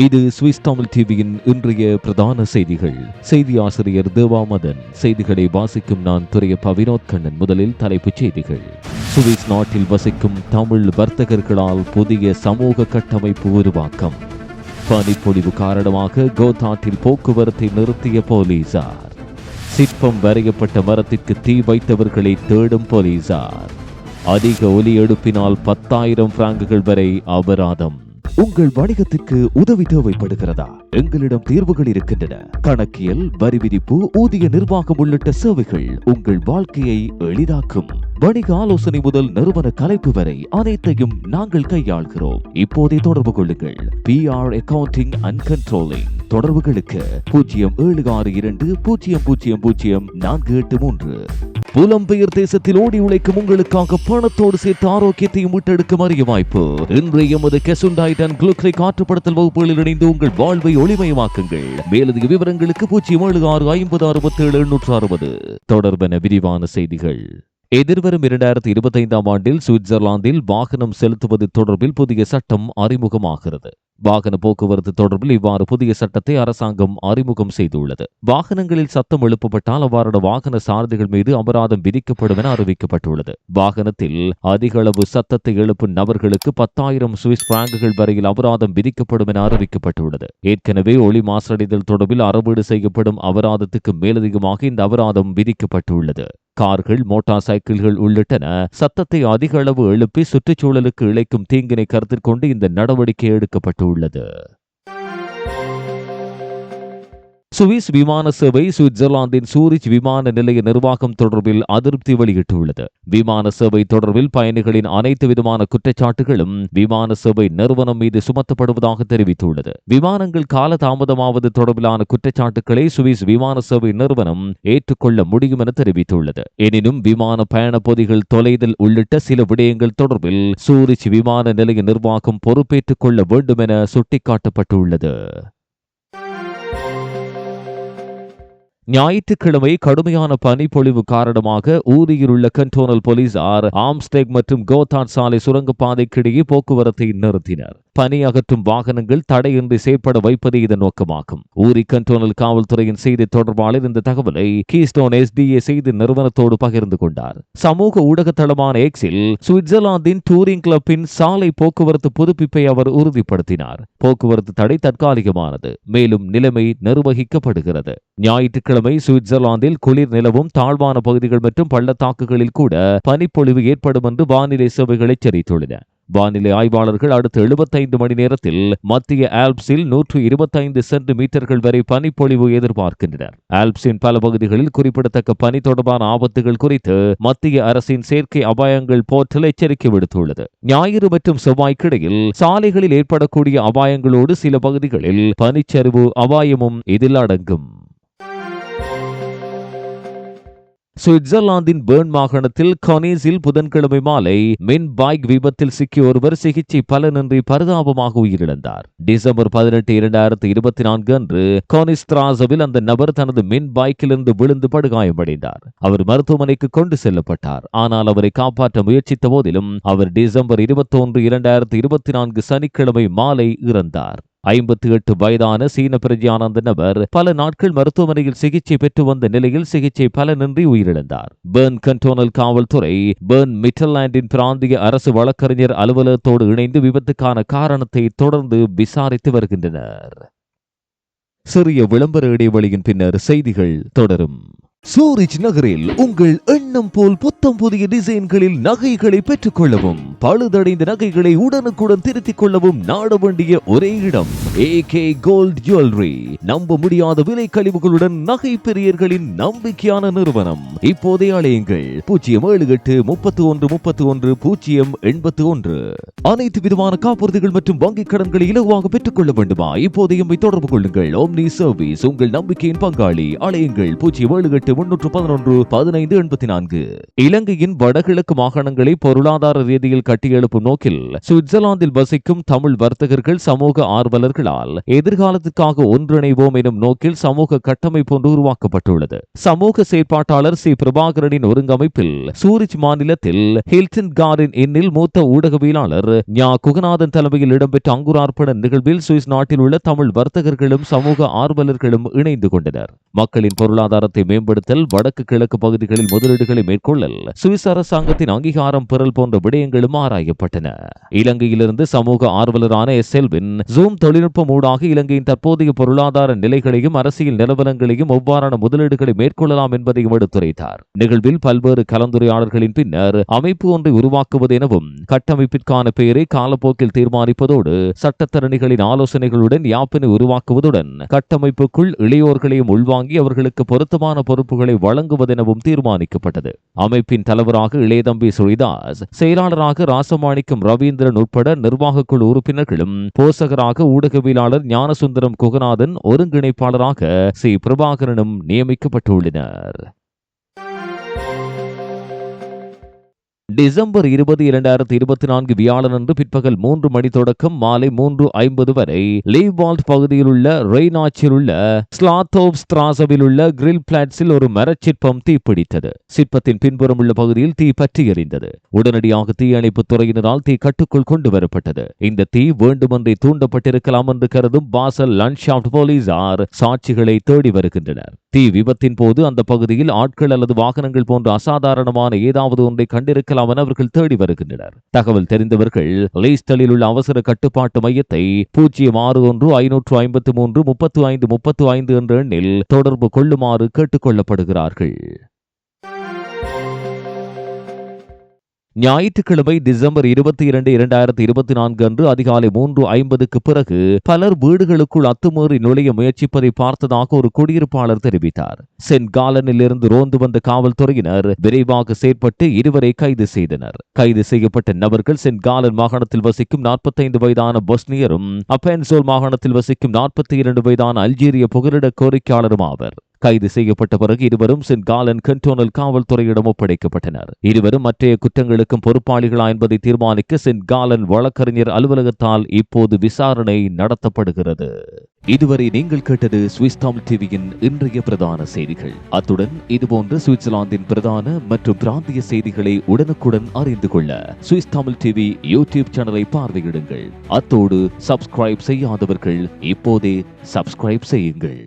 இது சுவிஸ் தமிழ் டிவியின் இன்றைய பிரதான செய்திகள். செய்தி ஆசிரியர் தேவாமதன் செய்திகளை வாசிக்கும் நான் துறைய பவினோத் கண்ணன் முதலில் தலைப்புச் செய்திகள். சுவிஸ் நாட்டில் வசிக்கும் தமிழ் வர்த்தகர்களால் புதிய சமூக கட்டமைப்பு உருவாக்கம். பனிப்பொழிவு காரணமாக கோதாட்டில் போக்குவரத்தை நிறுத்திய போலீசார். சிற்பம் வரையப்பட்ட மரத்திற்கு தீ வைத்தவர்களை தேடும் போலீசார். அதிக ஒலி எடுப்பினால் பத்தாயிரம் பிராங்குகள் வரை அபராதம். உங்கள் வணிகத்திற்கு உதவி தேவைப்படுகிறதா? எங்களிடம் தீர்வுகள் இருக்கின்றன. கணக்கியல் வரி விதிப்பு ஊதிய நிர்வாகம் உள்ளிட்ட சேவைகள் உங்கள் வாழ்க்கையை எளிதாக்கும். வணிக ஆலோசனை முதல் நிறுவன கலைப்பு வரை அனைத்தையும் நாங்கள் கையாள்கிறோம். இப்போதே தொடர்பு கொள்ளுங்கள். P R accounting and controlling தொடர்புகளுக்கு பூஜ்ஜியம் ஏழு ஆறு இரண்டு பூஜ்ஜியம் பூஜ்ஜியம் பூஜ்ஜியம் நான்கு எட்டு மூன்று. புலம்பெயர் தேசத்தில் ஓடி உழைக்கும் உங்களுக்காக பணத்தோடு சேர்த்து ஆரோக்கியத்தையும் மீட்டெடுக்கும் அரிய வாய்ப்பு. இன்றைய எமது கெசுண்டாய்ட் அண்ட் குளுக்ரை காற்றுப்படுத்தல் வகுப்புகளில் இணைந்து உங்கள் வாழ்வை ஒளிமயமாக்குங்கள். மேலதிக விவரங்களுக்கு பூஜ்ஜியம் ஏழு ஆறு ஐம்பது அறுபத்தி ஏழு எண்ணூற்று அறுபது. தொடர்பென விரிவான செய்திகள். எதிர்வரும் இரண்டாயிரத்தி இருபத்தைந்தாம் ஆண்டில் சுவிட்சர்லாந்தில் வாகனம் செலுத்துவது தொடர்பில் புதிய சட்டம் அறிமுகமாகிறது. வாகன போக்குவரத்து தொடர்பில் இவ்வாறு புதிய சட்டத்தை அரசாங்கம் அறிமுகம் செய்துள்ளது. வாகனங்களில் சத்தம் எழுப்பப்பட்டால் அவ்வாறான வாகன சாரதிகள் மீது அபராதம் விதிக்கப்படும் என அறிவிக்கப்பட்டுள்ளது. வாகனத்தில் அதிக அளவு சத்தத்தை எழுப்பும் நபர்களுக்கு பத்தாயிரம் சுவிஸ் பிராங்குகள் வரையில் அபராதம் விதிக்கப்படும் என அறிவிக்கப்பட்டுள்ளது. ஏற்கனவே ஒளி மாசடைதல் தொடர்பில் அறவீடு செய்யப்படும் அபராதத்துக்கு மேலதிகமாக இந்த அபராதம் விதிக்கப்பட்டுள்ளது. கார்கள் மோட்டார் சைக்கிள்கள் உள்ளிட்டன சத்தத்தை அதிக அளவு எழுப்பி சுற்றுச்சூழலுக்கு இழைக்கும் தீங்கினை கருத்தில் கொண்டு இந்த நடவடிக்கை எடுக்கப்பட்டுள்ளது. சுவிஸ் விமான சேவை சுவிட்சர்லாந்தின் சூரிச் விமான நிலைய நிர்வாகம் தொடர்பில் அதிருப்தி வெளியிட்டுள்ளது. விமான சேவை தொடர்பில் பயணிகளின் அனைத்து விதமான குற்றச்சாட்டுகளும் விமான சேவை நிறுவனம் மீது சுமத்தப்படுவதாக தெரிவித்துள்ளது. விமானங்கள் கால தாமதமாவது தொடர்பிலான குற்றச்சாட்டுகளை சுவிஸ் விமான சேவை நிறுவனம் ஏற்றுக்கொள்ள முடியும் என தெரிவித்துள்ளது. எனினும் விமான பயண பொதிகள் தொலைதல் உள்ளிட்ட சில விடயங்கள் தொடர்பில் சூரிச் விமான நிலைய நிர்வாகம் பொறுப்பேற்றுக் கொள்ள வேண்டும் என சுட்டிக்காட்டப்பட்டுள்ளது. ஞாயிற்றுக்கிழமை கடுமையான பனிப்பொழிவு காரணமாக ஊரியில் உள்ள கண்டோனல் போலீசார் ஆம்ஸ்டெக் மற்றும் கோதான் சாலை சுரங்கப்பாதைக்கிடையே போக்குவரத்தை நிறுத்தினர். பனி அகற்றும் வாகனங்கள் தடையின்றி செயற்பட வைப்பதே இதன் நோக்கமாகும். ஊரி கண்டோனல் காவல்துறையின் செய்தி தொடர்பாளர் இந்த தகவலை கீஸ்டோன் எஸ்டிஏ செய்தி நிறுவனத்தோடு பகிர்ந்து கொண்டார். சமூக ஊடக தளமான எக்ஸில் சுவிட்சர்லாந்தின் டூரிங் கிளப்பின் சாலை போக்குவரத்து புதுப்பிப்பை அவர் உறுதிப்படுத்தினார். போக்குவரத்து தடை தற்காலிகமானது மேலும் நிலைமை நிர்வகிக்கப்படுகிறது. ஞாயிற்றுக்கிழமை சுவிட்சர்லாந்தில் குளிர் நிலவும் தாழ்வான பகுதிகள் மற்றும் பள்ளத்தாக்குகளில் கூட பனிப்பொழிவு ஏற்படும் என்று வானிலை சேவைகள் எச்சரித்துள்ளன. வானிலை ஆய்வாளர்கள் அடுத்த எழுபத்தைந்து மணி நேரத்தில் மத்திய ஆல்ப்ஸில் நூற்று இருபத்தைந்து சென்டிமீட்டர்கள் வரை பனிப்பொழிவு எதிர்பார்க்கின்றனர். ஆல்ப்ஸின் பல பகுதிகளில் குறிப்பிடத்தக்க பனி தொடர்பான ஆபத்துகள் குறித்து மத்திய அரசின் செயற்கை அபாயங்கள் போர்ட்டல் எச்சரிக்கை விடுத்துள்ளது. ஞாயிறு மற்றும் செவ்வாய்க்கிடையில் சாலைகளில் ஏற்படக்கூடிய அபாயங்களோடு சில பகுதிகளில் பனிச்சரிவு அபாயமும் இதில் அடங்கும். சுவிட்சர்லாந்தின் பேர்ன் மாகாணத்தில் கனேஸில் புதன்கிழமை மாலை மின் பைக் விபத்தில் சிக்கிய ஒருவர் சிகிச்சை பலனின்றி பரிதாபமாக உயிரிழந்தார். டிசம்பர் பதினெட்டு இரண்டாயிரத்தி இருபத்தி நான்கு அன்று கோனிஸ் திராசவில் அந்த நபர் தனது மின் பைக்கிலிருந்து விழுந்து படுகாயமடைந்தார். அவர் மருத்துவமனைக்கு கொண்டு செல்லப்பட்டார். ஆனால் அவரை காப்பாற்ற முயற்சித்த போதிலும் அவர் டிசம்பர் இருபத்தி ஒன்று இரண்டாயிரத்தி இருபத்தி நான்கு சனிக்கிழமை மாலை இறந்தார். ஐம்பத்தி எட்டு வயதான சீன பிரஜியானந்த நபர் பல நாட்கள் மருத்துவமனையில் சிகிச்சை பெற்று வந்த நிலையில் சிகிச்சை பலனின்றி உயிரிழந்தார். பேர்ன் கண்டோனல் காவல்துறை பேர்ன் மிட்டர்லாண்டின் பிராந்திய அரசு வழக்கறிஞர் அலுவலகத்தோடு இணைந்து விபத்துக்கான காரணத்தை தொடர்ந்து விசாரித்து வருகின்றனர். சிறிய விளம்பர இடைவெளியின் பின்னர் செய்திகள் தொடரும். சூரிச் நகரில் உங்கள் எண்ணம் போல் புத்தம் புதிய டிசைன்களில் நகைகளை பெற்றுக் கொள்ளவும் பழுதடைந்த நகைகளை உடனுக்குடன் திருத்திக் கொள்ளவும் நாட வேண்டிய ஒரே இடம். ஏகே கோல்ட் ஜுவல்லரி நம்ப முடியாத விலை கழிவுகளுடன் நகை பெரியர்களின் நம்பிக்கையான நிறுவனம். இப்போதே அலையுங்கள். பூஜ்ஜியம் ஏழு எட்டு முப்பத்தி ஒன்று முப்பத்தி ஒன்று பூஜ்ஜியம் எண்பத்தி ஒன்று அனைத்து விதமான காப்புறுதிகள் மற்றும் வங்கிக் கடன்களை இலகுவாக பெற்றுக் கொள்ள வேண்டுமா எம்மை தொடர்பு கொள்ளுங்கள். ஓம்னி சர்வீஸ் உங்கள் நம்பிக்கையின் பங்காளி. அலையுங்கள். பூஜ்ஜியம் ஏழு எட்டு முன்னூற்று பதினொன்று பதினைந்து எண்பத்தி நான்கு இலங்கையின் வடகிழக்கு மாகாணங்களை பொருளாதார ரீதியில் கட்டியெழுப்பும் நோக்கில் சுவிட்சர்லாந்தில் வசிக்கும் தமிழ் வர்த்தகர்கள் சமூக ஆர்வலர்கள் மக்களால் எதிர்காலத்திற்காக ஒன்றிணைவோம் எனும் நோக்கில் சமூக கட்டமைப்பு ஒன்று உருவாக்கப்பட்டுள்ளது. சமூக செயற்பாட்டாளர் சி. பிரபாகரனின் ஒருங்கமைப்பில் சூரிச் மாநிலத்தில் ஹில்டன் கார்டன் இன்னில் மூத்த ஊடகவியலாளர் ஞா. குகநாதன் தலைமையில் இடம்பெற்ற அங்குரார்ப்பண நிகழ்வில் சுவிஸ் நாட்டில் உள்ள தமிழ் வர்த்தகர்களும் சமூக ஆர்வலர்களும் இணைந்து கொண்டனர். மக்களின் பொருளாதாரத்தை மேம்படுத்தல் வடக்கு கிழக்கு பகுதிகளில் முதலீடுகளை மேற்கொள்ளல் சுவிஸ் அரசாங்கத்தின் அங்கீகாரம் பெறல் போன்ற விடயங்களும் ஆராயப்பட்டன. இலங்கையிலிருந்து சமூக ஆர்வலரான எஸ். எல்வின் ஜூம் தொழில்நுட்பம் ஊடாக இலங்கையின் தற்போதைய பொருளாதார நிலைகளையும் அரசியல் நிலவரங்களையும் ஒவ்வாறான முதலீடுகளை மேற்கொள்ளலாம் என்பதையும் எடுத்துரைத்தார். நிகழ்வில் பல்வேறு கலந்துரையாடல்களின் பின்னர் அமைப்பு ஒன்றை உருவாக்குவது எனவும் கட்டமைப்பிற்கான பெயரை காலப்போக்கில் தீர்மானிப்பதோடு சட்டத்தரணிகளின் ஆலோசனைகளுடன் யாப்பினை உருவாக்குவதுடன் கட்டமைப்புக்குள் இளையோர்களையும் உள்வாங்கி அவர்களுக்கு பொருத்தமான பொறுப்புகளை வழங்குவதெனவும் தீர்மானிக்கப்பட்டது. அமைப்பின் தலைவராக இளையதம்பி சுரிதாஸ் செயலாளராக ராசமாணிக்கம் ரவீந்திரன் உட்பட நிர்வாக குழு உறுப்பினர்களும் போசகராக ஊடகவியலாளர் ஞானசுந்தரம் குகநாதன் ஒருங்கிணைப்பாளராக சி. பிரபாகரனும் நியமிக்கப்பட்டுள்ளனர். டிசம்பர் இருபது இரண்டாயிரத்தி இருபத்தி நான்கு வியாழனன்று பிற்பகல் மூன்று மணி தொடக்கம் மாலை மூன்று ஐம்பது வரை லீவால்ட் பகுதியில் உள்ள ரெய்னாச்சில் உள்ள ஸ்லாத்தோவ் ஸ்திராசவில் உள்ள கிரில் பிளாட்ஸில் ஒரு மரச்சிற்பம் தீப்பிடித்தது சிற்பத்தின் பின்புறம் உள்ள பகுதியில் தீ பற்றி எறிந்தது உடனடியாக தீயணைப்பு துறையினரால் தீ கட்டுக்குள் கொண்டு வரப்பட்டது. இந்த தீ வேண்டுமென்றே தூண்டப்பட்டிருக்கலாம் என்று கருதும் பாசல் லன்ஷாப்ட் போலீசார் சாட்சிகளை தேடி வருகின்றனர். தீ விபத்தின் போது அந்த பகுதியில் ஆட்கள் அல்லது வாகனங்கள் போன்ற அசாதாரணமான ஏதாவது ஒன்றை கண்டிருக்கலாம் என அவர்கள் தேடி வருகின்றனர். தகவல் தெரிந்தவர்கள் லீஸ்டலில் உள்ள அவசர கட்டுப்பாட்டு மையத்தை பூஜ்ஜியம் ஆறு ஒன்று ஐநூற்று ஐம்பத்து மூன்று முப்பத்து ஐந்து முப்பத்து ஐந்து என்ற எண்ணில் தொடர்பு கொள்ளுமாறு கேட்டுக் கொள்ளப்படுகிறார்கள். ஞாயிற்றுக்கிழமை டிசம்பர் இருபத்தி இரண்டு இரண்டாயிரத்தி இருபத்தி நான்கு அன்று அதிகாலை மூன்று ஐம்பதுக்கு பிறகு பலர் வீடுகளுக்குள் அத்துமீறி நுழைய முயற்சிப்பதை பார்த்ததாக ஒரு குடியிருப்பாளர் தெரிவித்தார். சென்ட் காலனில் இருந்து ரோந்து வந்த காவல்துறையினர் விரைவாக செயற்பட்டு இருவரை கைது செய்தனர். கைது செய்யப்பட்ட நபர்கள் சென்ட் காலன் மாகாணத்தில் வசிக்கும் நாற்பத்தைந்து வயதான பொஸ்னியரும் அப்பென்சோல் மாகாணத்தில் வசிக்கும் நாற்பத்தி இரண்டு வயதான அல்ஜீரிய புகலிட கோரிக்கையாளரும் ஆவர். கைது செய்யப்பட்ட பிறகு இருவரும் சென்ட் காலன் கண்டோனல் காவல்துறையிடம் ஒப்படைக்கப்பட்டனர். இருவரும் மற்றைய குற்றங்களுக்கும் பொறுப்பாளிகளா என்பதை தீர்மானிக்க சென்காலன் வழக்கறிஞர் அலுவலகத்தால் இப்போது விசாரணை நடத்தப்படுகிறது. இதுவரை நீங்கள் கேட்டது சுவிஸ் தமிழ் டிவியின் இன்றைய பிரதான செய்திகள். அத்துடன் இதுபோன்ற சுவிட்சர்லாந்தின் பிரதான மற்றும் பிராந்திய செய்திகளை உடனுக்குடன் அறிந்து கொள்ள சுவிஸ் தமிழ் டிவி யூடியூப் சேனலை பார்வையிடுங்கள். அத்தோடு சப்ஸ்கிரைப் செய்யாதவர்கள் இப்போதே சப்ஸ்கிரைப் செய்யுங்கள்.